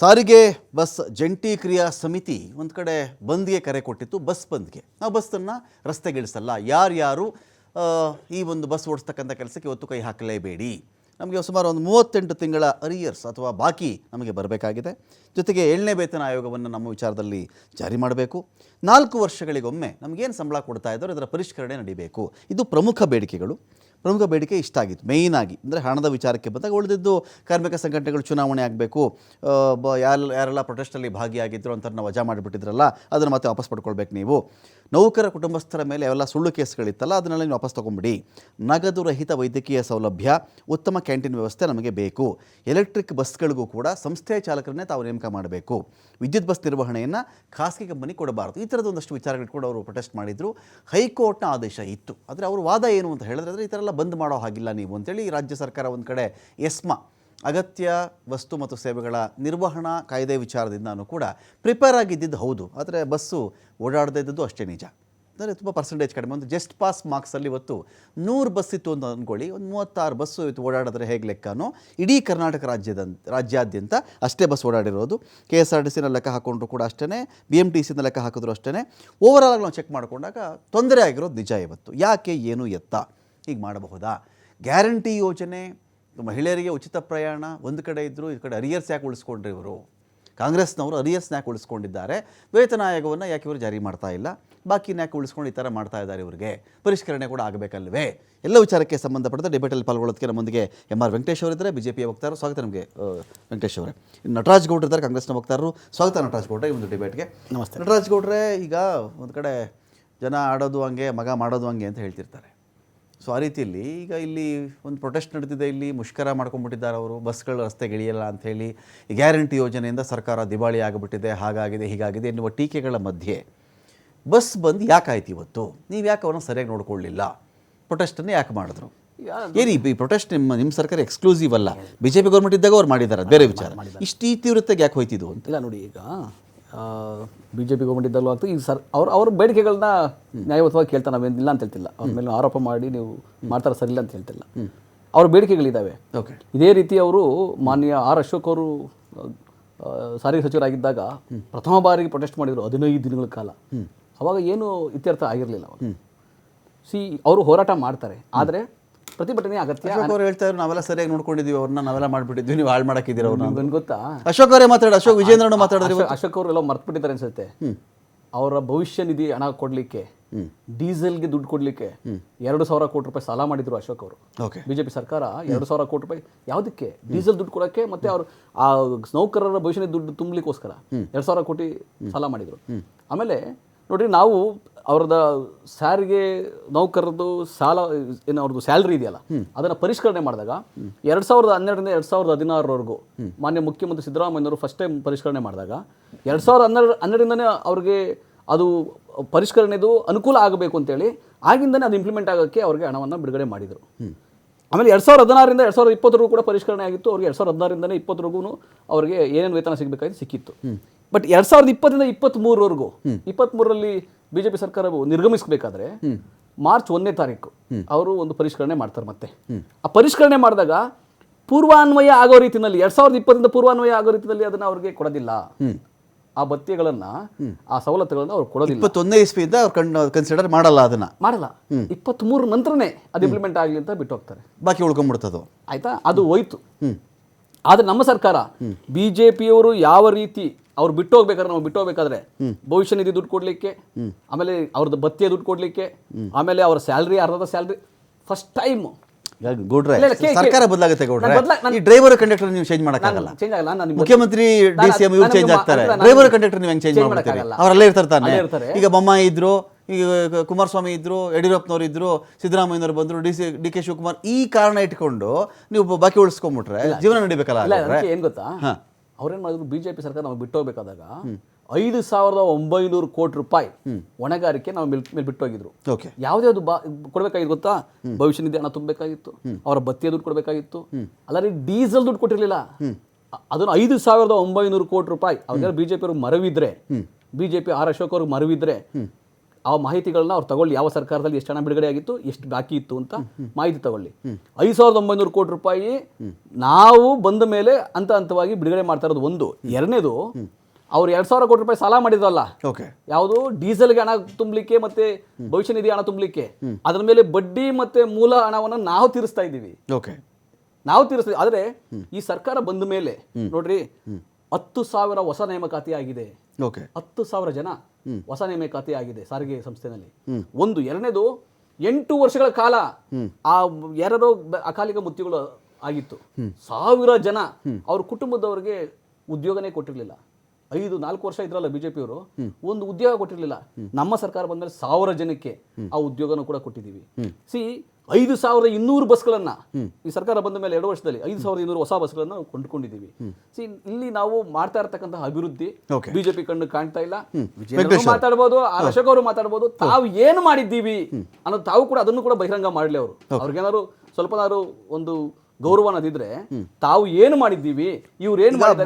ಸಾರಿಗೆ ಬಸ್ ಜಂಟಿ ಕ್ರಿಯಾ ಸಮಿತಿ ಒಂದು ಕಡೆ ಬಂದ್ಗೆ ಕರೆ ಕೊಟ್ಟಿತ್ತು ಬಸ್ ಬಂದ್ಗೆ. ನಾವು ಬಸ್ಸನ್ನು ರಸ್ತೆಗಿಳಿಸಲ್ಲ. ಯಾರ್ಯಾರು ಆ, ಈ ಒಂದು ಬಸ್ ಓಡಿಸ್ತಕ್ಕಂಥ ಕೆಲಸಕ್ಕೆ ಇವತ್ತು ಕೈ ಹಾಕಲೇಬೇಡಿ. ನಮಗೆ ಸುಮಾರು ಒಂದು ಮೂವತ್ತೆಂಟು ತಿಂಗಳ ಅರಿಯರ್ಸ್ ಅಥವಾ ಬಾಕಿ ನಮಗೆ ಬರಬೇಕಾಗಿದೆ. ಜೊತೆಗೆ ಏಳನೇ ವೇತನ ಆಯೋಗವನ್ನು ನಮ್ಮ ವಿಚಾರದಲ್ಲಿ ಜಾರಿ ಮಾಡಬೇಕು. ನಾಲ್ಕು ವರ್ಷಗಳಿಗೊಮ್ಮೆ ನಮಗೇನು ಸಂಬಳ ಕೊಡ್ತಾ ಇದ್ದಾರೋ ಇದರ ಪರಿಷ್ಕರಣೆ ನಡೀಬೇಕು. ಇದು ಪ್ರಮುಖ ಬೇಡಿಕೆಗಳು. ಪ್ರಮುಖ ಬೇಡಿಕೆ ಇಷ್ಟ ಆಗಿತ್ತು. ಮೇಯ್ನ್ ಆಗಿ, ಅಂದರೆ ಹಣದ ವಿಚಾರಕ್ಕೆ ಬಂದಾಗ ಉಳಿದಿದ್ದು ಕಾರ್ಮಿಕ ಸಂಘಟನೆಗಳು ಚುನಾವಣೆ ಆಗಬೇಕು ಯಾರು, ಯಾರೆಲ್ಲ ಪ್ರೊಟೆಸ್ಟಲ್ಲಿ ಭಾಗಿಯಾಗಿದ್ದರು ಅಂತ ವಜಾ ಮಾಡಿಬಿಟ್ಟಿದ್ರಲ್ಲ, ಅದನ್ನು ಮತ್ತೆ ವಾಪಸ್ ಪಡ್ಕೊಳ್ಬೇಕು ನೀವು. ನೌಕರ ಕುಟುಂಬಸ್ಥರ ಮೇಲೆ ಅವೆಲ್ಲ ಸುಳ್ಳು ಕೇಸ್ಗಳಿತ್ತಲ್ಲ, ಅದನ್ನೆಲ್ಲ ನೀವು ವಾಪಸ್ ತೊಗೊಂಬಿಡಿ. ನಗದು ರಹಿತ ವೈದ್ಯಕೀಯ ಸೌಲಭ್ಯ, ಉತ್ತಮ ಕ್ಯಾಂಟೀನ್ ವ್ಯವಸ್ಥೆ ನಮಗೆ ಬೇಕು. ಎಲೆಕ್ಟ್ರಿಕ್ ಬಸ್ಗಳಿಗೂ ಕೂಡ ಸಂಸ್ಥೆಯ ಚಾಲಕರನ್ನೇ ತಾವು ನೇಮಕ ಮಾಡಬೇಕು. ವಿದ್ಯುತ್ ಬಸ್ ನಿರ್ವಹಣೆಯನ್ನು ಖಾಸಗಿ ಕಂಪನಿ ಕೊಡಬಾರದು. ಈ ಥರದ ಒಂದಷ್ಟು ವಿಚಾರಗಳು ಕೂಡ ಅವರು ಪ್ರೊಟೆಸ್ಟ್ ಮಾಡಿದರು. ಹೈಕೋರ್ಟ್ನ ಆದೇಶ ಇತ್ತು. ಆದರೆ ಅವರು ವಾದ ಏನು ಅಂತ ಹೇಳಿದ್ರೆ ಈ ಥರ ಎಲ್ಲ ಬಂದ್ ಮಾಡೋ ಹಾಗಿಲ್ಲ ನೀವು ಅಂತೇಳಿ ರಾಜ್ಯ ಸರ್ಕಾರ ಒಂದು ಕಡೆ ಎಸ್ಮಾ ಅಗತ್ಯ ವಸ್ತು ಮತ್ತು ಸೇವೆಗಳ ನಿರ್ವಹಣಾ ಕಾಯ್ದೆ ವಿಚಾರದಿಂದನೂ ಕೂಡ ಪ್ರಿಪೇರ್ ಆಗಿದ್ದಿದ್ದು ಹೌದು. ಆದರೆ ಬಸ್ಸು ಓಡಾಡದೇ ಇದ್ದದ್ದು ಅಷ್ಟೇ ನಿಜ. ಅಂದರೆ ತುಂಬ ಪರ್ಸೆಂಟೇಜ್ ಕಡಿಮೆ. ಒಂದು ಜಸ್ಟ್ ಪಾಸ್ ಮಾರ್ಕ್ಸಲ್ಲಿ ಇವತ್ತು ನೂರು ಬಸ್ ಇತ್ತು ಅಂತ ಅಂದ್ಕೊಳ್ಳಿ ಒಂದು ಮೂವತ್ತಾರು ಬಸ್ಸು ಇವತ್ತು ಓಡಾಡಿದ್ರೆ ಹೇಗೆ ಲೆಕ್ಕನೋ ಇಡೀ ಕರ್ನಾಟಕ ರಾಜ್ಯದ, ರಾಜ್ಯಾದ್ಯಂತ ಅಷ್ಟೇ ಬಸ್ ಓಡಾಡಿರೋದು. ಕೆ ಎಸ್ ಆರ್ ಟಿ ಸಿನ ಲೆಕ್ಕ ಹಾಕೊಂಡ್ರು ಕೂಡ ಅಷ್ಟೇ ಬಿ ಎಂ ಟಿ ಸಿನ ಲೆಕ್ಕ ಹಾಕಿದ್ರು ಅಷ್ಟೇ ಓವರಾಲ್ ಆಗಿ ನಾವು ಚೆಕ್ ಮಾಡಿಕೊಂಡಾಗ ತೊಂದರೆ ಆಗಿರೋದು ನಿಜ ಇವತ್ತು. ಯಾಕೆ ಏನು ಎತ್ತ? ಹೀಗೆ ಮಾಡಬಹುದಾ? ಗ್ಯಾರಂಟಿ ಯೋಜನೆ ಮಹಿಳೆಯರಿಗೆ ಉಚಿತ ಪ್ರಯಾಣ ಒಂದು ಕಡೆ ಇದ್ದರೂ ಈ ಕಡೆ ಅರಿಯರ್ಸ್ ಯಾಕೆ ಉಳಿಸ್ಕೊಂಡ್ರಿ ಇವರು? ಕಾಂಗ್ರೆಸ್ನವರು ಅರಿಯರ್ಸ್ನ ಯಾಕೆ ಉಳಿಸ್ಕೊಂಡಿದ್ದಾರೆ? ವೇತನ ಆಯೋಗವನ್ನು ಯಾಕೆ ಇವರು ಜಾರಿ ಮಾಡ್ತಾ ಇಲ್ಲ? ಬಾಕಿನ ಯಾಕೆ ಉಳಿಸ್ಕೊಂಡು ಈ ಥರ ಮಾಡ್ತಾ ಇದ್ದಾರೆ ಇವರಿಗೆ? ಪರಿಷ್ಕರಣೆ ಕೂಡ ಆಗಬೇಕಲ್ವೇ? ಎಲ್ಲ ವಿಚಾರಕ್ಕೆ ಸಂಬಂಧಪಟ್ಟಂತೆ ಡಿಬೇಟಲ್ಲಿ ಪಾಲ್ಗೊಳ್ಳೋದಕ್ಕೆ ನಮ್ಮೊಂದಿಗೆ ಎಂ ಆರ್ ವೆಂಕಟೇಶ್ ಅವರಿದ್ದಾರೆ ಬಿ ಜೆ ಪಿ ವಕ್ತಾರರು. ಸ್ವಾಗತ ನಮಗೆ ವೆಂಕಟೇಶ್ ಅವರೇ. ನಟರಾಜ್ ಗೌಡ್ರು ಇದ್ದಾರೆ ಕಾಂಗ್ರೆಸ್ನ ವಕ್ತಾರರು. ಸ್ವಾಗತ ನಟರಾಜ್ ಗೌಡ್ರೆ ಈ ಒಂದು ಡಿಬೇಟ್ಗೆ ನಮಸ್ತೆ. ನಟರಾಜ್ ಗೌಡ್ರೆ ಈಗ ಒಂದು ಕಡೆ ಜನ ಆಡೋದು ಹಂಗೆ ಮಗ ಮಾಡೋದು ಹಂಗೆ ಅಂತ ಹೇಳ್ತಿರ್ತಾರೆ. ಸೊ ಆ ರೀತಿಯಲ್ಲಿ ಈಗ ಇಲ್ಲಿ ಒಂದು ಪ್ರೊಟೆಸ್ಟ್ ನಡೀತಿದೆ. ಇಲ್ಲಿ ಮುಷ್ಕರ ಮಾಡ್ಕೊಂಡ್ಬಿಟ್ಟಿದ್ದಾರೆ ಅವರು. ಬಸ್ಗಳು ರಸ್ತೆಗಿಳಿಯಲ್ಲ ಅಂಥೇಳಿ ಗ್ಯಾರಂಟಿ ಯೋಜನೆಯಿಂದ ಸರ್ಕಾರ ದಿವಾಳಿ ಆಗಿಬಿಟ್ಟಿದೆ. ಹಾಗಾಗಿದೆ ಹೀಗಾಗಿದೆ ಎನ್ನುವ ಟೀಕೆಗಳ ಮಧ್ಯೆ ಬಸ್ ಬಂದು ಯಾಕಾಯ್ತು ಇವತ್ತು? ನೀವು ಯಾಕೆ ಅವ್ರನ್ನ ಸರಿಯಾಗಿ ನೋಡ್ಕೊಳ್ಳಿಲ್ಲ? ಪ್ರೊಟೆಸ್ಟನ್ನು ಯಾಕೆ ಮಾಡಿದ್ರು? ಏನು ಈ ಪ್ರೊಟೆಸ್ಟ್ ನಿಮ್ಮ ನಿಮ್ಮ ಸರ್ಕಾರ ಎಕ್ಸ್ಕ್ಲೂಸಿವ್ ಅಲ್ಲ. ಬಿ ಜೆ ಪಿ ಗೌರ್ಮೆಂಟ್ ಇದ್ದಾಗ ಅವ್ರು ಮಾಡಿದ್ದಾರೆ ಬೇರೆ ವಿಚಾರ. ಇಷ್ಟು ಈ ತೀವ್ರತೆಗೆ ಯಾಕೆ ಹೋಯ್ತಿದ್ದು ಅಂತ? ಇಲ್ಲ ನೋಡಿ ಈಗ ಬಿ ಜೆ ಪಿ ಗೌರ್ಮೆಂಟ್ ಇದ್ದಲ್ಲೂ ಆಗ್ತದೆ ಈ ಸರ್ ಅವ್ರ ಅವ್ರ ಬೇಡಿಕೆಗಳನ್ನ ನ್ಯಾಯಯುತವಾಗಿ ಕೇಳ್ತಾ ನಾವೇನು ಇಲ್ಲ ಅಂತ ಹೇಳ್ತಿಲ್ಲ. ಅವ್ರ ಮೇಲೆ ಆರೋಪ ಮಾಡಿ ನೀವು ಮಾಡ್ತಾರೆ ಇಲ್ಲ ಅಂತ ಹೇಳ್ತಿಲ್ಲ. ಅವ್ರ ಬೇಡಿಕೆಗಳಿದ್ದಾವೆ ಓಕೆ. ಇದೇ ರೀತಿ ಅವರು ಮಾನ್ಯ ಆರ್ ಅಶೋಕ್ ಅವರು ಸಾರಿಗೆ ಸಚಿವರಾಗಿದ್ದಾಗ ಪ್ರಥಮ ಬಾರಿಗೆ ಪ್ರೊಟೆಸ್ಟ್ ಮಾಡಿದರು ಹದಿನೈದು ದಿನಗಳ ಕಾಲ. ಅವಾಗ ಏನು ಇತ್ಯರ್ಥ ಆಗಿರಲಿಲ್ಲ ಸಿ ಅವರು ಹೋರಾಟ ಮಾಡ್ತಾರೆ. ಆದರೆ ಪ್ರತಿಭಟನೆ ಅಗತ್ಯ. ಅಶೋಕ್ ಅವ್ರು ಹೇಳ್ತಾ ಇದ್ರು ನಾವೆಲ್ಲ ಸರಿಯಾಗಿ ನೋಡ್ಕೊಂಡಿದ್ದೀವಿ ಅವ್ರನ್ನ ನಾವೆಲ್ಲ ಮಾಡ್ಬಿಟ್ಟಿದ್ವಿ ನೀವು ಹಾಳು ಮಾಡಕ್ಕಿದ್ದೀರ ಅವ್ರನ್ನ ನಿಮ್ಗೇನ್ ಗೊತ್ತಾ? ಅಶೋಕ್ ಅವರೇ ಮಾತಾಡಿ ಅಶೋಕ್ ವಿಜೇಂದ್ರನ ಮಾತಾಡಿದ್ರೆ ಅಶೋಕ್- ಅವರು ಎಲ್ಲ ಮರ್ತ್ಬಿಟ್ಟಿದ್ದಾರೆ ಅನ್ಸುತ್ತೆ. ಅವರ ಭವಿಷ್ಯ ನಿಧಿ ಹಣ ಕೊಡ್ಲಿಕ್ಕೆ ಡೀಸೆಲ್ಗೆ ದುಡ್ಡು ಕೊಡ್ಲಿಕ್ಕೆ ಎರಡು ಸಾವಿರ ಕೋಟಿ ರೂಪಾಯಿ ಸಾಲ ಮಾಡಿದ್ರು ಅಶೋಕ್ ಅವರು. ಓಕೆ. ಬಿಜೆಪಿ ಸರ್ಕಾರ ಎರಡು ಸಾವಿರ ಕೋಟಿ ರೂಪಾಯಿ ಯಾವುದಕ್ಕೆ? ಡೀಸೆಲ್ ದುಡ್ಡು ಕೊಡಕ್ಕೆ ಮತ್ತೆ ಅವರು ಆ ನೌಕರರ ಭವಿಷ್ಯ ನಿಧಿ ದುಡ್ಡು ತುಂಬಲಿಕ್ಕೋಸ್ಕರ ಎರಡು ಸಾವಿರ ಕೋಟಿ ಸಾಲ ಮಾಡಿದ್ರು. ಆಮೇಲೆ ನೋಡ್ರಿ ನಾವು ಅವ್ರದ ಸಾರಿಗೆ ನೌಕರದ್ದು ಸಾಲ ಏನು ಅವ್ರದ್ದು ಸ್ಯಾಲ್ರಿ ಇದೆಯಲ್ಲ ಅದನ್ನ ಪರಿಷ್ಕರಣೆ ಮಾಡಿದಾಗ ಎರಡು ಸಾವಿರದ ಹನ್ನೆರಡರಿಂದ ಎರಡು ಸಾವಿರದ ಹದಿನಾರರವರೆಗೂ ಮಾನ್ಯ ಮುಖ್ಯಮಂತ್ರಿ ಸಿದ್ದರಾಮಯ್ಯವರು ಫಸ್ಟ್ ಟೈಮ್ ಪರಿಷ್ಕರಣೆ ಮಾಡಿದಾಗ ಎರಡು ಸಾವಿರದ ಹನ್ನೆರಡು ಹನ್ನೆರಡರಿಂದನೇ ಅವ್ರಿಗೆ ಅದು ಪರಿಷ್ಕರಣೆದು ಅನುಕೂಲ ಆಗಬೇಕು ಅಂತೇಳಿ ಆಗಿಂದನೇ ಅದು ಇಂಪ್ಲಿಮೆಂಟ್ ಆಗೋಕ್ಕೆ ಅವ್ರಿಗೆ ಹಣವನ್ನು ಬಿಡುಗಡೆ ಮಾಡಿದರು. ಆಮೇಲೆ ಎರಡು ಸಾವಿರದ ಹದಿನಾರರಿಂದ ಎರಡು ಸಾವಿರದ ಇಪ್ಪತ್ತರೆಗೂ ಕೂಡ ಪರಿಷ್ಕರಣೆ ಆಗಿತ್ತು. ಅವ್ರಿಗೆ ಎರಡು ಸಾವಿರದ ಹದಿನಾರರಿಂದನೇ ಇಪ್ಪತ್ತರೆಗೂ ಅವ್ರಿಗೆ ಏನೇನು ವೇತನ ಸಿಗಬೇಕಾಗಿತ್ತು ಸಿಕ್ಕಿತ್ತು. ಬಟ್ ಎರಡ್ ಸಾವಿರದ ಇಪ್ಪತ್ತರಿಂದ ಇಪ್ಪತ್ತ್ಮೂರವರೆಗೂ ಇಪ್ಪತ್ತ್ಮೂರರಲ್ಲಿ ಬಿ ಜೆ ಬಿಜೆಪಿ ಸರ್ಕಾರ ನಿರ್ಗಮಿಸಬೇಕಾದ್ರೆ ಮಾರ್ಚ್ ಒಂದನೇ ತಾರೀಕು ಅವರು ಒಂದು ಪರಿಷ್ಕರಣೆ ಮಾಡ್ತಾರೆ ಮತ್ತೆ. ಆ ಪರಿಷ್ಕರಣೆ ಮಾಡಿದಾಗ ಪೂರ್ವಾನ್ವಯ ಆಗೋ ರೀತಿಯಲ್ಲಿ ಎರಡ್ ಸಾವಿರದ ಇಪ್ಪತ್ತರಿಂದ ಪೂರ್ವಾನ್ವಯ ಆಗೋ ರೀತಿಯಲ್ಲಿ ಅದನ್ನ ಅವ್ರಿಗೆ ಕೊಡೋದಿಲ್ಲ. ಆ ಭತ್ಯೆಗಳನ್ನ ಆ ಸವಲತ್ತುಗಳನ್ನ ಅವ್ರು ಕೊಡೋದಿಲ್ಲ. ಇಪ್ಪತ್ತೊಂದನೇ ಇಸ್ವಿಯಿಂದ ಅವ್ರು ಕಣ್ಣು ಕನ್ಸಿಡರ್ ಮಾಡಲ್ಲ ಅದನ್ನ. ಮಾಡಲ್ಲ. ಇಪ್ಪತ್ತ್ಮೂರ ನಂತರನೇ ಅದು ಇಂಪ್ಲಿಮೆಂಟ್ ಆಗಲಿ ಅಂತ ಬಿಟ್ಟು ಹೋಗ್ತಾರೆ. ಬಾಕಿ ಉಳ್ಕೊಂಡ್ಬಿಡ್ತದು ಆಯ್ತಾ? ಅದು ಹೋಯ್ತು. ಆದ್ರೆ ನಮ್ಮ ಸರ್ಕಾರ ಬಿಜೆಪಿಯವರು ಯಾವ ರೀತಿ ಅವ್ರು ಬಿಟ್ಟು ಹೋಗ್ಬೇಕಾದ್ರೆ ನಾವು ಬಿಟ್ಟು ಹೋಗ್ಬೇಕಾದ್ರೆ ಭವಿಷ್ಯ ನಿಧಿ ದುಡ್ಡು ಕೊಡ್ಲಿಕ್ಕೆ ಆಮೇಲೆ ಅವ್ರದ್ದು ಭತ್ಯೆ ದುಡ್ಡು ಕೊಡ್ಲಿಕ್ಕೆ ಆಮೇಲೆ ಅವ್ರ ಸ್ಯಾಲ್ರಿ ಅರ್ಧದ ಸ್ಯಾಲ್ರಿ ಫಸ್ಟ್ ಟೈಮ್ ಗೌಡ್ರೆ? ಸರ್ಕಾರ ಬದಲಾಗುತ್ತೆ ಗೌಡ್ರೆ. ಈ ಡ್ರೈವರ್ ಕಂಡಕ್ಟರ್ ನೀವು ಚೇಂಜ್ ಮಾಡಕ್ಕಾಗಲ್ಲ ಚೇಂಜ್ ಆಗಲ್ಲ. ನಾನು ಮುಖ್ಯಮಂತ್ರಿ ಡಿ ಸಿ ಎಂ ಇವ್ರು ಚೇಂಜ್ ಆಗ್ತಾರೆ. ಡ್ರೈವರ್ ಕಂಡಕ್ಟರ್ ನೀವು ಹೆಂಗ್ ಚೇಂಜ್ ಮಾಡ್ತೀರಿ ಮಾಡಕ್ಕಾಗಲ್ಲ. ಅವರಲ್ಲೇ ಇರ್ತಾರೆ ತಾನೆ. ಈಗ ಬೊಮ್ಮಾಯಿ ಇದ್ರು ಈಗ ಕುಮಾರಸ್ವಾಮಿ ಇದ್ರು ಯಡಿಯೂರಪ್ಪನವ್ರು ಇದ್ರು ಸಿದ್ದರಾಮಯ್ಯನವರು ಬಂದ್ರು D C D K Shivakumar ಈ ಕಾರಣ ಇಟ್ಕೊಂಡು ನೀವು ಬಾಕಿ ಉಳಿಸ್ಕೊಂಡ್ಬಿಟ್ರೆ ಜೀವನ ನಡಿಬೇಕಲ್ಲ ಏನ್ ಗೊತ್ತಾ? ಅವ್ರೇನ್ ಮಾಡಿದ್ರು? ಬಿಜೆಪಿ ಸರ್ಕಾರ ನಾವು ಬಿಟ್ಟು ಹೋಗ್ಬೇಕಾದಾಗ ಐದು ಸಾವಿರದ ಒಂಬೈನೂರು ಕೋಟಿ ರೂಪಾಯಿ ಹೊಣೆಗಾರಿಕೆ ನಾವು ಮೇಲ್ ಮೇಲೆ ಬಿಟ್ಟು ಹೋಗಿದ್ರು ಓಕೆ ಯಾವ್ದ್ಯಾವ್ದು ಬಾ ಕೊಡ್ಬೇಕಾಗಿತ್ತು ಗೊತ್ತಾ? ಭವಿಷ್ಯ ನಿಧಿ ಹಣ ತುಂಬಬೇಕಾಗಿತ್ತು ಅವರ ಬತ್ತಿಯ ದುಡ್ಡು ಕೊಡಬೇಕಾಗಿತ್ತು. ಅಲ್ಲರಿ ಡೀಸೆಲ್ ದುಡ್ಡು ಕೊಟ್ಟಿರಲಿಲ್ಲ. ಅದನ್ನು ಐದು ಸಾವಿರದ ಒಂಬೈನೂರು ಕೋಟಿ ರೂಪಾಯಿ ಅವಾಗ ಬಿಜೆಪಿ ಅವ್ರಿಗೆ ಮರವಿದ್ರೆ ಬಿಜೆಪಿ ಆರ್ ಅಶೋಕ್ ಅವ್ರಿಗೆ ಮರವಿದ್ರೆ ಆ ಮಾಹಿತಿಗಳನ್ನ ಅವ್ರು ತಗೊಳ್ಳಿ. ಯಾವ ಸರ್ಕಾರದಲ್ಲಿ ಎಷ್ಟು ಹಣ ಬಿಡುಗಡೆ ಆಗಿತ್ತು ಎಷ್ಟು ಬಾಕಿ ಇತ್ತು ಅಂತ ಮಾಹಿತಿ ತಗೊಳ್ಳಿ. ಐದು ಸಾವಿರದ ಒಂಬೈನೂರು ಕೋಟಿ ರೂಪಾಯಿ ನಾವು ಬಂದ ಮೇಲೆ ಹಂತ ಹಂತವಾಗಿ ಬಿಡುಗಡೆ ಮಾಡ್ತಾ ಇರೋದು ಒಂದು. ಎರಡನೇದು ಅವ್ರು ಎರಡ್ ಸಾವಿರ ಕೋಟಿ ರೂಪಾಯಿ ಸಾಲ ಮಾಡಿದ್ರಲ್ಲ. ಓಕೆ. ಯಾವುದು? ಡೀಸೆಲ್ಗೆ ಹಣ ತುಂಬಲಿಕ್ಕೆ ಮತ್ತೆ ಭವಿಷ್ಯ ನಿಧಿ ಹಣ ತುಂಬಲಿಕ್ಕೆ. ಅದರ ಮೇಲೆ ಬಡ್ಡಿ ಮತ್ತೆ ಮೂಲ ಹಣವನ್ನು ನಾವು ತೀರಿಸ್ತಾ ಇದ್ದೀವಿ. ಓಕೆ. ನಾವು ತೀರಿಸ್ತೀವಿ ಆದ್ರೆ ಈ ಸರ್ಕಾರ ಬಂದ ಮೇಲೆ ನೋಡ್ರಿ ಹತ್ತು ಸಾವಿರ ಹೊಸ ನೇಮಕಾತಿ ಆಗಿದೆ. ಓಕೆ. ಹತ್ತು ಸಾವಿರ ಜನ ಹೊಸ ನೇಮಕಾತಿ ಆಗಿದೆ ಸಾರಿಗೆ ಸಂಸ್ಥೆನಲ್ಲಿ. ಒಂದು ಎರಡನೇದು ಎಂಟು ವರ್ಷಗಳ ಕಾಲ ಆ ಎರಡು ಅಕಾಲಿಕ ಮೃತ್ಯುಗಳು ಆಗಿತ್ತು. ಸಾವಿರ ಜನ ಅವ್ರ ಕುಟುಂಬದವರಿಗೆ ಉದ್ಯೋಗನೇ ಕೊಟ್ಟಿರ್ಲಿಲ್ಲ. ಐದು ನಾಲ್ಕು ವರ್ಷ ಇದ್ರಲ್ಲ ಬಿಜೆಪಿಯವರು ಒಂದು ಉದ್ಯೋಗ ಕೊಟ್ಟಿರಲಿಲ್ಲ. ನಮ್ಮ ಸರ್ಕಾರ ಬಂದ್ಮೇಲೆ ಸಾವಿರ ಜನಕ್ಕೆ ಆ ಉದ್ಯೋಗನೂ ಕೂಡ ಕೊಟ್ಟಿದ್ದೀವಿ. ಸಿ ಐದು ಸಾವಿರದ ಇನ್ನೂರು ಬಸ್ಗಳನ್ನ ಈ ಸರ್ಕಾರ ಬಂದ ಮೇಲೆ ಎರಡು ವರ್ಷದಲ್ಲಿ ಐದು ಸಾವಿರದ ಇನ್ನೂರು ಹೊಸ ಬಸ್ಗಳನ್ನ ನಾವು ಕೊಂಡುಕೊಂಡಿದ್ದೀವಿ ಸಿ ಇಲ್ಲಿ ನಾವು ಮಾಡ್ತಾ ಇರತಕ್ಕಂತಹ ಅಭಿವೃದ್ಧಿ ಬಿಜೆಪಿ ಕಣ್ಣು ಕಾಣ್ತಾ ಇಲ್ಲ. ಮಾತಾಡಬಹುದು ಮಾತಾಡ್ಬೋದು ಆ ಅಶೋಕ್ ಅವರು ಮಾತಾಡ್ಬೋದು ತಾವು ಏನು ಮಾಡಿದ್ದೀವಿ ಅನ್ನೋದು ತಾವು ಕೂಡ ಅದನ್ನು ಕೂಡ ಬಹಿರಂಗ ಮಾಡಲಿ ಅವರು. ಅವ್ರಿಗೇನಾದ್ರು ಸ್ವಲ್ಪನಾದ್ರು ಒಂದು ಗೌರವ ಅನ್ನೋದಿದ್ರೆ ತಾವು ಏನು ಮಾಡಿದ್ದೀವಿ ಇವ್ರು ಏನು ಮಾಡಿದ್ದಾರೆ